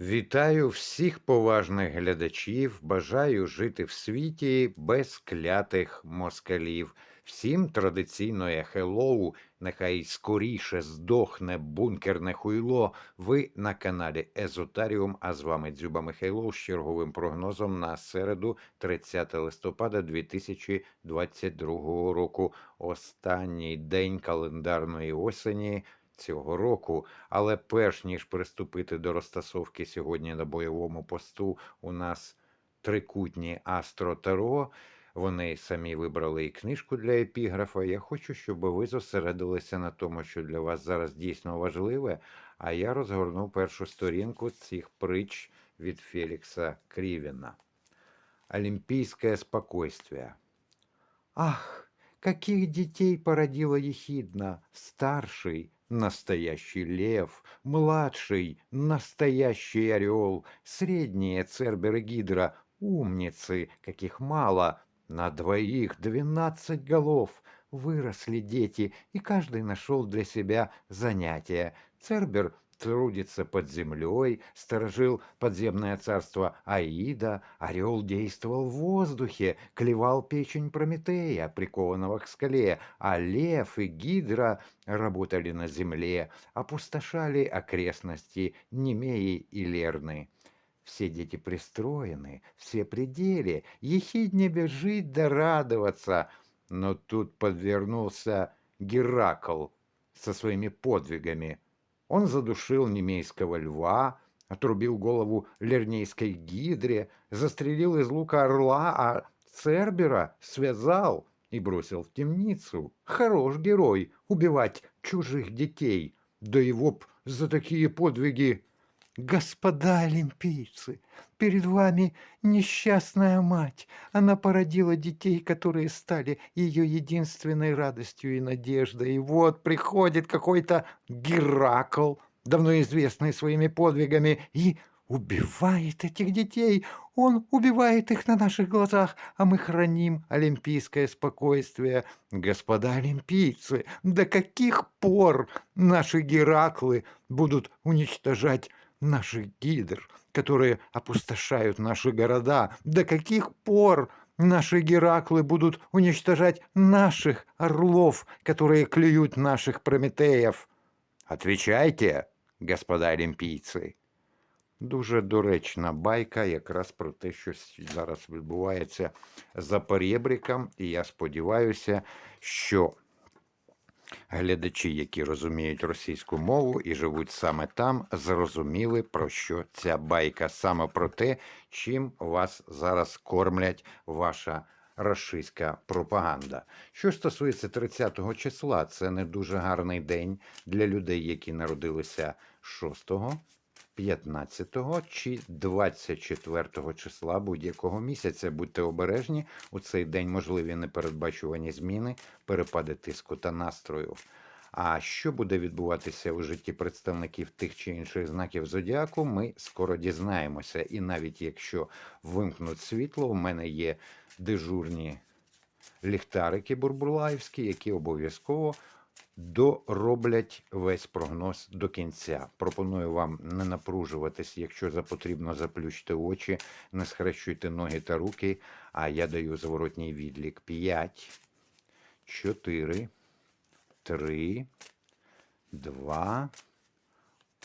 Вітаю всіх поважних глядачів. Бажаю жити в світі без клятих москалів. Всім традиційно хеллоу, нехай скоріше здохне бункерне хуйло. Ви на каналі Езотаріум, а з вами Дзюба Михайлов з черговим прогнозом на середу, 30 листопада 2022 року. Останній день календарної осені цього року. Але перш ніж приступити до розтасовки сьогодні на бойовому посту, у нас трикутні Астро Таро. Вони самі вибрали і книжку для епіграфа. Я хочу, щоб ви зосередилися на тому, що для вас зараз дійсно важливе. А я розгорнув першу сторінку цих притч від Фелікса Крівіна. Олимпийское спокойствие. Ах, каких детей породила ехидна, старший настоящий лев, младший настоящий орел, средние церберы гидра, умницы, каких мало, на двоих двенадцать голов. Выросли дети, и каждый нашел для себя занятие. Цербер трудится под землей, сторожил подземное царство Аида, орел действовал в воздухе, клевал печень Прометея, прикованного к скале, а лев и гидра работали на земле, опустошали окрестности Немеи и Лерны. Все дети пристроены, все пределе, ехидне бежит да радоваться. Но тут подвернулся Геракл со своими подвигами – он задушил немейского льва, отрубил голову лернейской гидре, застрелил из лука орла, а Цербера связал и бросил в темницу. Хорош герой убивать чужих детей, да его б за такие подвиги Господа олимпийцы, перед вами несчастная мать. Она породила детей, которые стали ее единственной радостью и надеждой. И вот приходит какой-то Геракл, давно известный своими подвигами, и убивает этих детей. Он убивает их на наших глазах, а мы храним олимпийское спокойствие. Господа олимпийцы, до каких пор наши Гераклы будут уничтожать наших гидр, которые опустошают наши города? До каких пор наши Гераклы будут уничтожать наших орлов, которые клюют наших Прометеев? Отвечайте, господа олімпійці. Дуже доречна байка якраз про те, що зараз відбувається за перебріком, і я сподіваюся, що Глядачі, які розуміють російську мову і живуть саме там, зрозуміли, про що ця байка, саме про те, чим вас зараз кормлять ваша рашистська пропаганда. Що стосується 30 числа, це не дуже гарний день для людей, які народилися 6 15 чи 24 числа будь-якого місяця. Будьте обережні, у цей день можливі непередбачувані зміни, перепади тиску та настрою. А що буде відбуватися у житті представників тих чи інших знаків зодіаку, ми скоро дізнаємося. І навіть якщо вимкнуть світло, у мене є дежурні ліхтарики бурбулаївські, які обов'язково дороблять весь прогноз до кінця. Пропоную вам не напружуватись, якщо за потрібно заплющити очі, не схрещуйте ноги та руки. А я даю зворотній відлік 5, 4, 3, 2,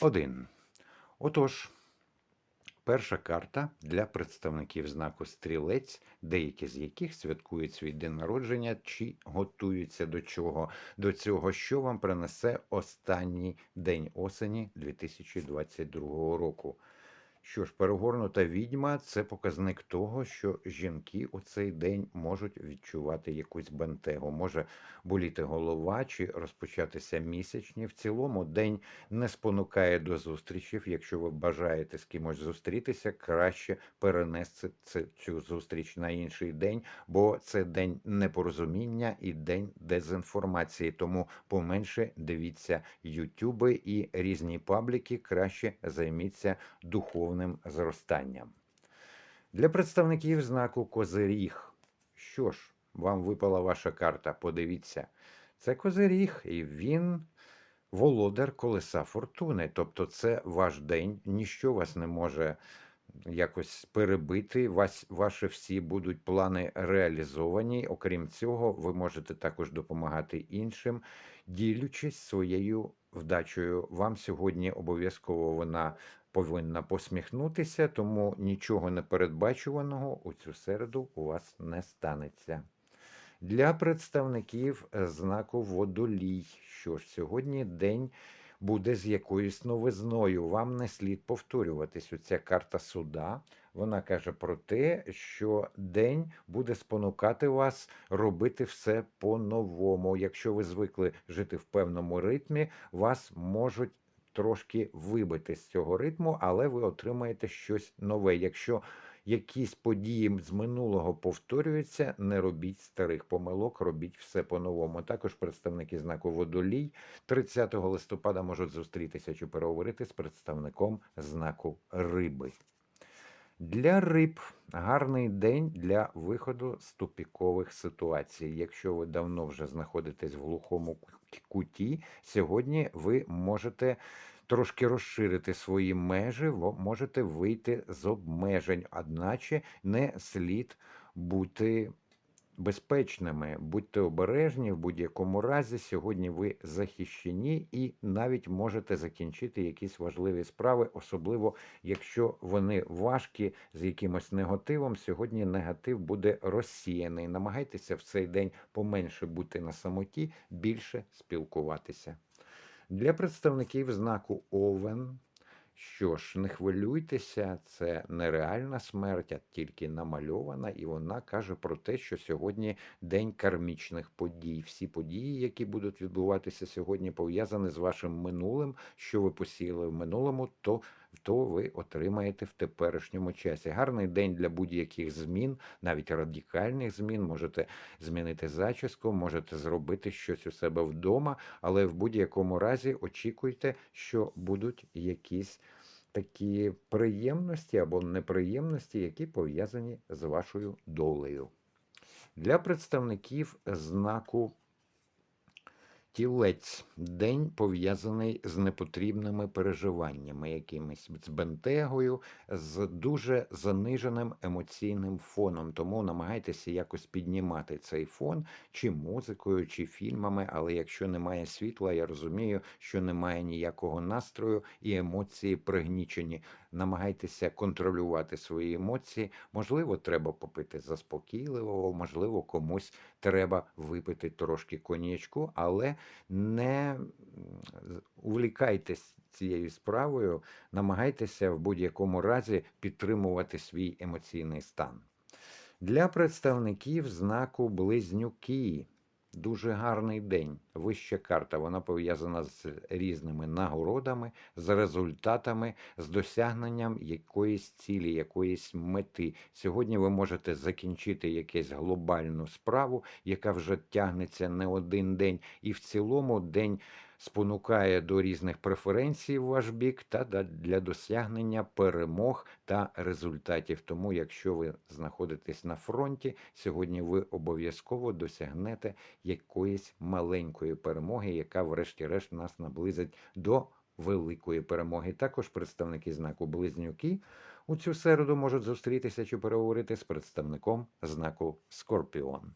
1. Отож. Перша карта для представників знаку стрілець, деякі з яких святкують свій день народження чи готуються до чого, до цього, що вам принесе останній день осені 2022 року. Що ж, перегорнута відьма це показник того, що жінки у цей день можуть відчувати якусь бентегу. Може боліти голова чи розпочатися місячні. В цілому день не спонукає до зустрічів. Якщо ви бажаєте з кимось зустрітися, краще перенести цю зустріч на інший день, бо це день непорозуміння і день дезінформації. Тому поменше дивіться ютюби і різні пабліки, краще займіться духовним повним зростанням. Для представників знаку Козиріг. Що ж, вам випала ваша карта, подивіться. Це Козиріг, і він володар колеса фортуни. Тобто це ваш день, ніщо вас не може якось перебити. Вас, ваші всі будуть плани реалізовані. Окрім цього, ви можете також допомагати іншим, ділячись своєю вдачею. Вам сьогодні обов'язково вона повинна посміхнутися, тому нічого непередбачуваного у цю середу у вас не станеться. Для представників е, знаку водолій, що ж сьогодні день буде з якоюсь новизною. Вам не слід повторюватись. Оця карта суда. Вона каже про те, що день буде спонукати вас робити все по-новому. Якщо ви звикли жити в певному ритмі, вас можуть трошки вибити з цього ритму, але ви отримаєте щось нове. Якщо якісь події з минулого повторюються, не робіть старих помилок, робіть все по-новому. Також представники знаку водолій 30 листопада можуть зустрітися чи переговорити з представником знаку риби. Для риб гарний день для виходу з тупікових ситуацій. Якщо ви давно вже знаходитесь в глухому куті, сьогодні ви можете трошки розширити свої межі, можете вийти з обмежень, одначе не слід бути безпечними. Будьте обережні в будь-якому разі. Сьогодні ви захищені і навіть можете закінчити якісь важливі справи, особливо якщо вони важкі з якимось негативом. Сьогодні негатив буде розсіяний. Намагайтеся в цей день поменше бути на самоті, більше спілкуватися. Для представників знаку Овен. Що ж, не хвилюйтеся, це нереальна смерть, а тільки намальована, і вона каже про те, що сьогодні день кармічних подій. Всі події, які будуть відбуватися сьогодні, пов'язані з вашим минулим, що ви посіяли в минулому, то, то ви отримаєте в теперішньому часі. Гарний день для будь-яких змін, навіть радикальних змін. Можете змінити зачіску, можете зробити щось у себе вдома, але в будь-якому разі очікуйте, що будуть якісь такі приємності або неприємності, які пов'язані з вашою долею. Для представників знаку Тілець день пов'язаний з непотрібними переживаннями, якимись з бентегою, з дуже заниженим емоційним фоном. Тому намагайтеся якось піднімати цей фон чи музикою, чи фільмами. Але якщо немає світла, я розумію, що немає ніякого настрою і емоції пригнічені. Намагайтеся контролювати свої емоції. Можливо, треба попити заспокійливого, можливо, комусь треба випити трошки коньячку, але не увлікайтесь цією справою, намагайтеся в будь-якому разі підтримувати свій емоційний стан. Для представників знаку Близнюки дуже гарний день. Вища карта. Вона пов'язана з різними нагородами, з результатами, з досягненням якоїсь цілі, якоїсь мети. Сьогодні ви можете закінчити якусь глобальну справу, яка вже тягнеться не один день, і в цілому день спонукає до різних преференцій в ваш бік та для досягнення перемог та результатів. Тому, якщо ви знаходитесь на фронті, сьогодні ви обов'язково досягнете якоїсь маленької перемоги, яка, врешті-решт, нас наблизить до великої перемоги. Також представники знаку Близнюки у цю середу можуть зустрітися чи переговорити з представником знаку Скорпіон.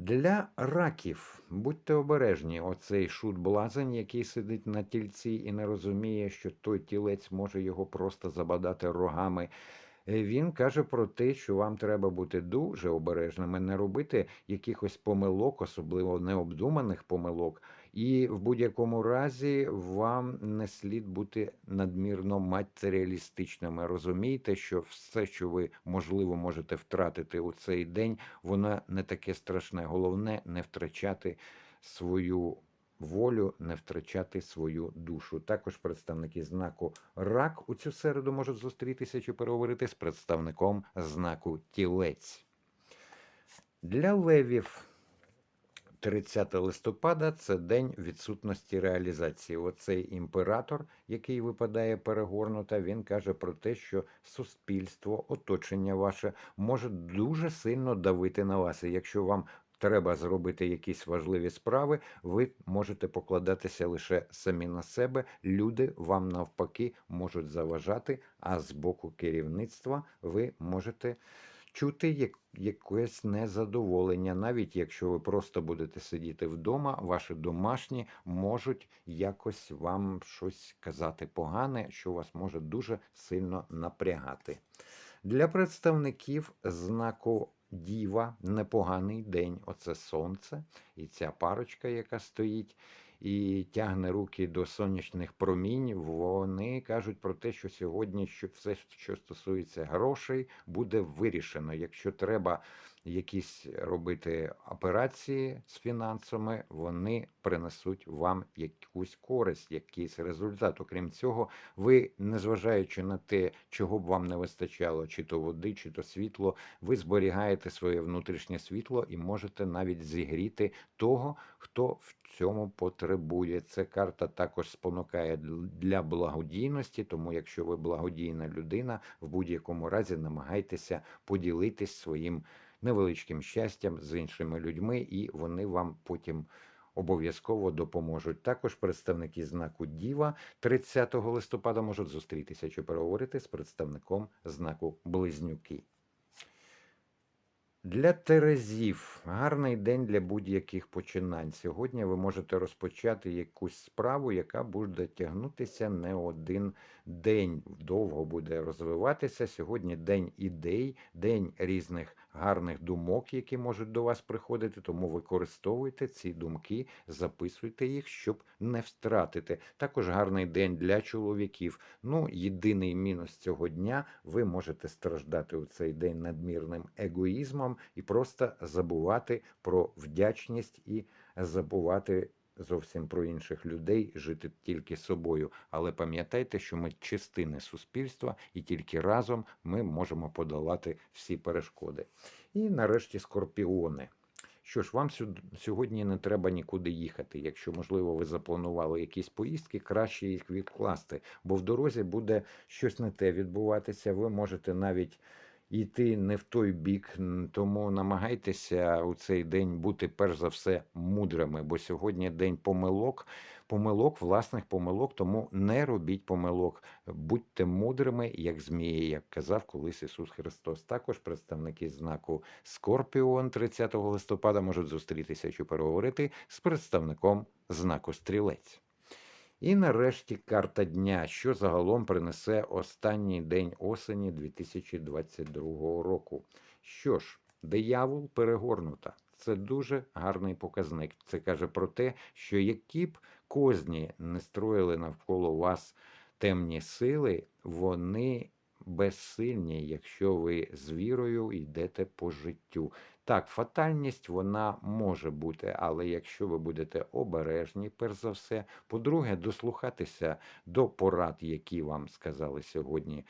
Для раків будьте обережні. Оцей шут блазень, який сидить на тільці і не розуміє, що той тілець може його просто забадати рогами. Е, Він каже про те, що вам треба бути дуже обережними, не робити якихось помилок, особливо необдуманих помилок. І в будь-якому разі вам не слід бути надмірно матеріалістичними. Розумійте, що все, що ви можливо можете втратити у цей день, воно не таке страшне. Головне не втрачати свою волю, не втрачати свою душу. Також представники знаку рак у цю середу можуть зустрітися чи переговорити з представником знаку тілець. Для левів 30 листопада це день відсутності реалізації. Оцей імператор, який випадає перегорнута, він каже про те, що суспільство, оточення ваше може дуже сильно давити на вас. І якщо вам треба зробити якісь важливі справи, ви можете покладатися лише самі на себе. Люди вам навпаки можуть заважати, а з боку керівництва ви можете чути якесь незадоволення. Навіть якщо ви просто будете сидіти вдома, ваші домашні можуть якось вам щось казати погане, що вас може дуже сильно напрягати. Для представників знаку Діва непоганий день. Оце сонце і ця парочка, яка стоїть і тягне руки до сонячних промінь. Вони кажуть про те, що сьогодні що все, що стосується грошей, буде вирішено. Якщо треба якісь робити операції з фінансами, вони принесуть вам якусь користь, якийсь результат. Окрім цього, ви, незважаючи на те, чого б вам не вистачало, чи то води, чи то світло, ви зберігаєте своє внутрішнє світло і можете навіть зігріти того, хто в цьому потребує. Це карта також спонукає для благодійності, тому якщо ви благодійна людина, в будь-якому разі намагайтеся поділитись своїм невеличким щастям з іншими людьми, і вони вам потім. Обов'язково допоможуть. Також представники знаку Діва 30 листопада можуть зустрітися чи переговорити з представником знаку Близнюки. Для Терезів гарний день для будь-яких починань. Сьогодні ви можете розпочати якусь справу, яка буде тягнутися не один день. Довго буде розвиватися. Сьогодні день ідей, день різних гарних думок, які можуть до вас приходити. Тому використовуйте ці думки, записуйте їх, щоб не втратити. Також гарний день для чоловіків. Ну, єдиний мінус цього дня ви можете страждати у цей день надмірним егоїзмом і просто забувати про вдячність і забувати. Зовсім про інших людей жити тільки собою, але пам'ятайте, що ми частини суспільства, і тільки разом ми можемо подолати всі перешкоди. І нарешті скорпіони. Що ж, вам сьогодні не треба нікуди їхати. Якщо, можливо, ви запланували якісь поїздки, краще їх відкласти, бо в дорозі буде щось не те відбуватися. Ви можете навіть йти не в той бік, тому намагайтеся у цей день бути перш за все мудрими, бо сьогодні день помилок, помилок, власних помилок, тому не робіть помилок, будьте мудрими, як змії, як казав колись Ісус Христос. Також представники знаку Скорпіон 30 листопада можуть зустрітися чи переговорити з представником знаку Стрілець. І нарешті карта дня, що загалом принесе останній день осені 2022 року. Що ж, диявол перегорнута. Це дуже гарний показник. Це каже про те, що які б козні не строїли навколо вас темні сили, вони безсильні, якщо ви з вірою йдете по життю. Так, фатальність вона може бути, але якщо ви будете обережні, перш за все, по-друге, дослухатися до порад, які вам сказали сьогодні.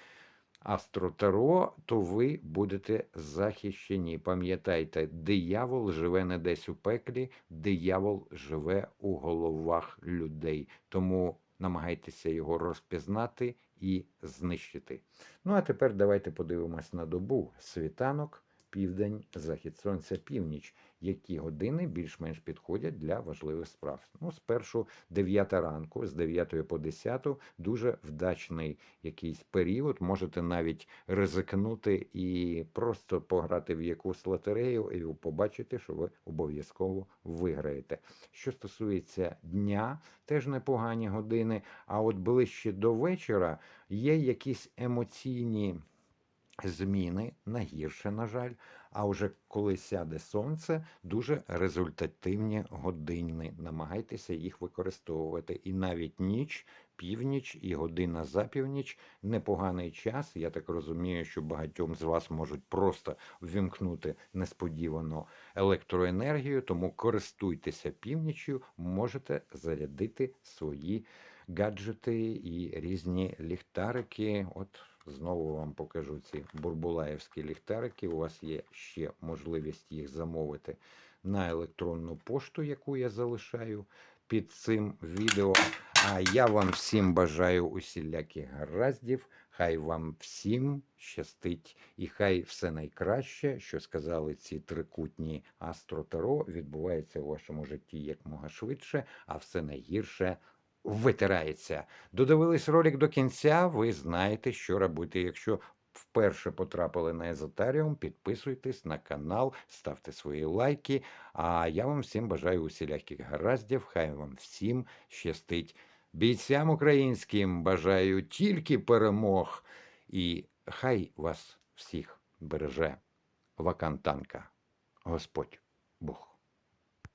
Астротеро, то ви будете захищені. Пам'ятайте, диявол живе не десь у пеклі, диявол живе у головах людей. Тому намагайтеся його розпізнати і знищити. Ну а тепер давайте подивимось на добу світанок південь, захід сонця, північ, які години більш-менш підходять для важливих справ. Ну, спершу 9 ранку, з 9 по 10 дуже вдачний якийсь період. Можете навіть ризикнути і просто пограти в якусь лотерею, і ви побачите, що ви обов'язково виграєте. Що стосується дня, теж непогані години. А от ближче до вечора є якісь емоційні зміни на гірше, на жаль. А вже коли сяде сонце, дуже результативні години. Намагайтеся їх використовувати. І навіть ніч, північ і година за північ непоганий час. Я так розумію, що багатьом з вас можуть просто ввімкнути несподівано електроенергію, тому користуйтеся північю, можете зарядити свої гаджети і різні ліхтарики. От Знову вам покажу ці бурбулаївські ліхтарики. У вас є ще можливість їх замовити на електронну пошту, яку я залишаю під цим відео. А я вам всім бажаю усіляких гараздів. Хай вам всім щастить, і хай все найкраще, що сказали ці трикутні астротеро, відбувається у вашому житті якмога швидше, а все найгірше витирається. Додивились ролик до кінця, ви знаєте, що робити. Якщо вперше потрапили на Езотаріум, підписуйтесь на канал, ставте свої лайки. А я вам всім бажаю усіляких гараздів, хай вам всім щастить. Бійцям українським бажаю тільки перемог, і хай вас всіх береже Вакантанка, Господь Бог.